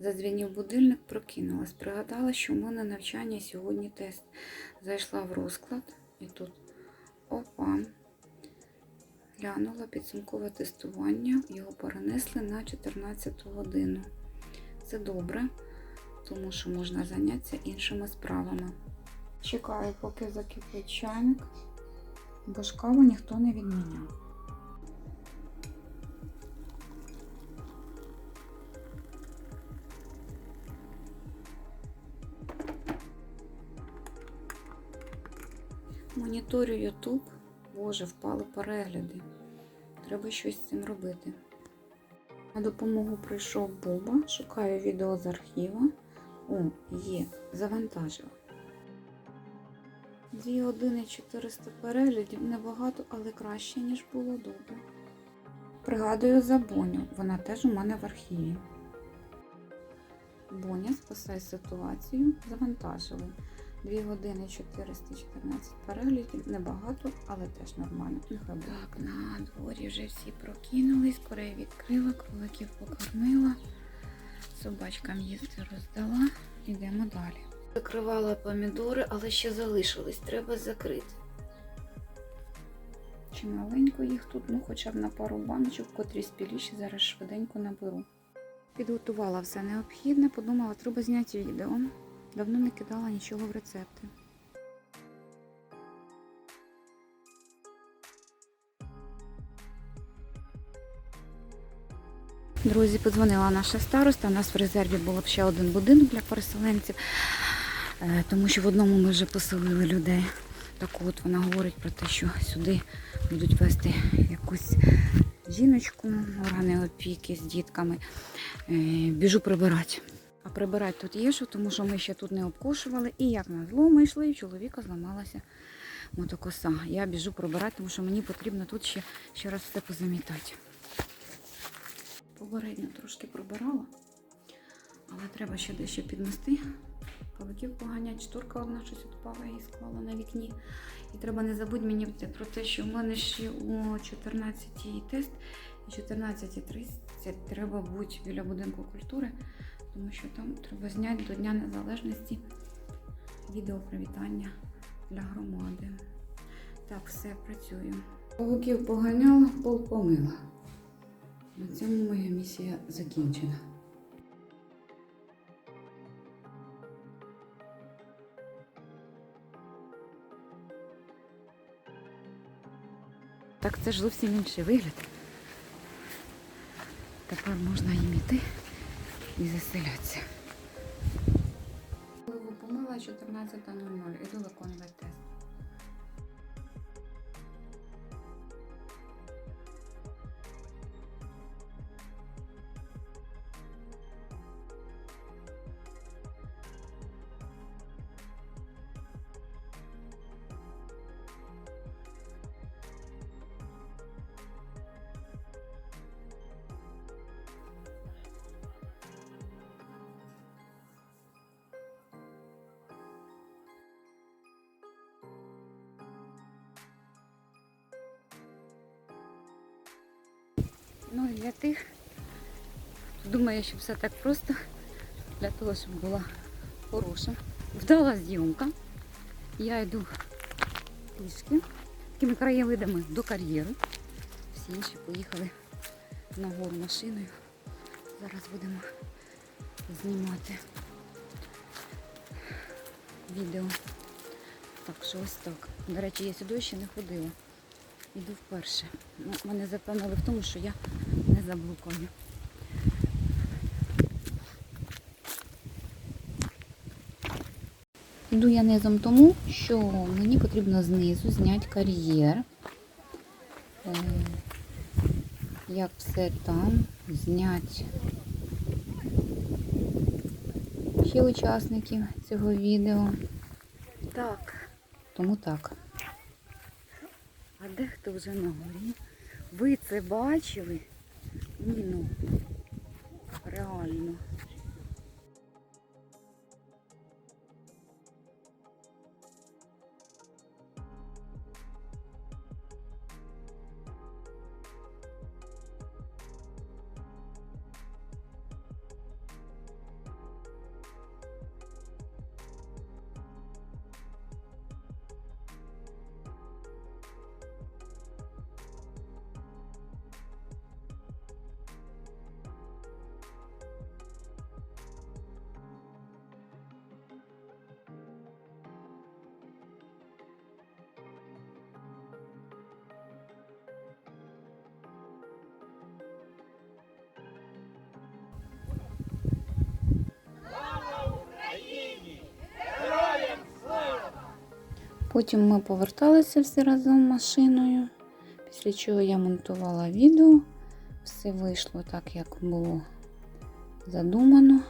Задзвінів будильник, прокинулась. Пригадала, що в мене навчання сьогодні тест. Зайшла в розклад і тут опа. Глянула підсумкове тестування. Його перенесли на 14 годину. Це добре, тому що можна зайнятися іншими справами. Чекаю, поки закипить чайник, бо ж каву ніхто не відміняв. Моніторю YouTube. Боже, впали перегляди. Треба щось з цим робити. На допомогу прийшов Буба. Шукаю відео з архіва. О, є, завантажила. 2 години 400 переглядів небагато, але краще, ніж було добре. Пригадую за Боню, вона теж у мене в архіві. Боня, спасай ситуацію, завантажили. 2 години 414 переглядів, небагато, але теж нормально. Нехай буде. Так, на дворі вже всі прокинулись, курей відкрила, кроликів покормила, собачкам їсти роздала. Йдемо далі. Закривала помідори, але ще залишились, треба закрити. Чималенько їх тут, ну хоча б на пару баночок, котрі спіліші, зараз швиденько наберу. Підготувала все необхідне, подумала, треба зняти відео. Давно не кидала нічого в рецепти. Друзі, подзвонила наша староста. У нас в резерві було б ще один будинок для переселенців, е, тому що в одному ми вже поселили людей. Так от вона говорить про те, що сюди будуть вести якусь жіночку, органи опіки з дітками. Е, Біжу прибирати. Прибирати тут є що, тому що ми ще тут не обкошували. І як назло, ми йшли, і чоловіка зламалася мотокоса. Я біжу прибирати, тому що мені потрібно тут ще, ще раз все позамітати. Попередньо трошки прибирала, але треба ще дещо підмести. Павуків поганять, шторка одна щось відпала і склала на вікні. І треба не забудь мені про те, що в мене ще о 14 тест і 14.30 треба бути біля будинку культури, тому що там треба зняти до Дня Незалежності відео привітання для громади. Так, все, працюю. Павуків поганяла, пол помила. На цьому моя місія закінчена. Так це ж зовсім інший вигляд. Тепер можна їм іти і заселяться. Помила 14.00. Іду виконувати тест. Ну і для тих, хто думає, що все так просто, для того, щоб була хороша, вдала зйомка. Я йду пішки такими краєвидами до кар'єру. Всі інші поїхали на гору машиною. Зараз будемо знімати відео. Так що ось так. До речі, я сюди ще не ходила. Іду вперше. Ну, Мене запевнили в тому, що я не заблукаю. Іду я низом тому, що мені потрібно знизу зняти кар'єр. Е, Як все там, зняти ще учасників цього відео. Так, тому так. Дехто вже на горі. Ви це бачили? Ні, ну, реально. Потім ми поверталися всі разом машиною, після чого я монтувала відео. Все вийшло так, як було задумано.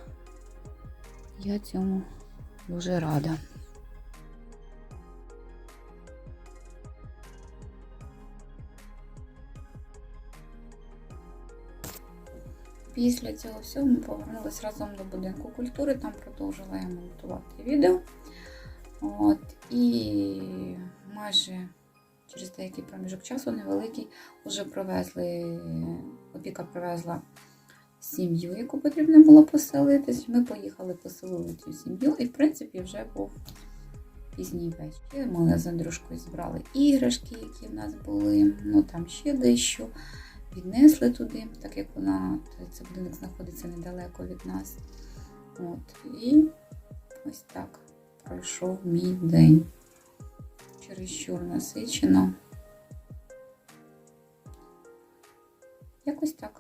Я цьому дуже рада. Після цього всього ми повернулися разом до будинку культури, там продовжила я монтувати відео. От, і майже через деякий проміжок часу невеликий вже привезли, опіка привезла сім'ю, яку потрібно було поселитись. Ми поїхали, поселили цю сім'ю, і в принципі вже був пізній вечір. Ми з Андрюшкою збрали іграшки, які в нас були, ну там ще дещо. Віднесли туди, так як вона, цей будинок знаходиться недалеко від нас. От, і ось так пройшов мій день. Чересчур насичено. Якось так.